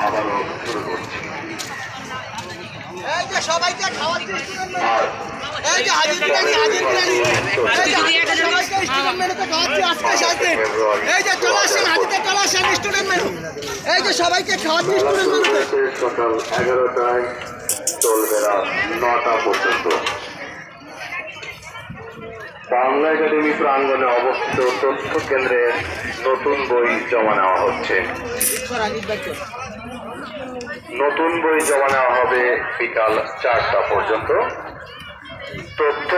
আবারও শুরু করছি সবাইকে খাওয়ার স্টুডেন্ট এই যে হাজির বিরিয়ানি হাজির বিরিয়ানি এই যে সবাইকে স্টুডেন্ট মেনুতে খাওয়াচ্ছি এই যে চলে আসেন, হাজিতে চলে আসেন স্টুডেন্ট মেনু এই যে সবাইকে খাওয়াচ্ছি স্টুডেন্ট মেনুতে সকাল এগারোটায় চলবে রাত নটা পর্যন্ত। বাংলা একাডেমি প্রাঙ্গনে অবস্থিত তথ্য কেন্দ্রে নতুন বই জমা নেওয়া হচ্ছে। নতুন বই জমা নেওয়া হবে বিকাল চারটা পর্যন্ত। তথ্য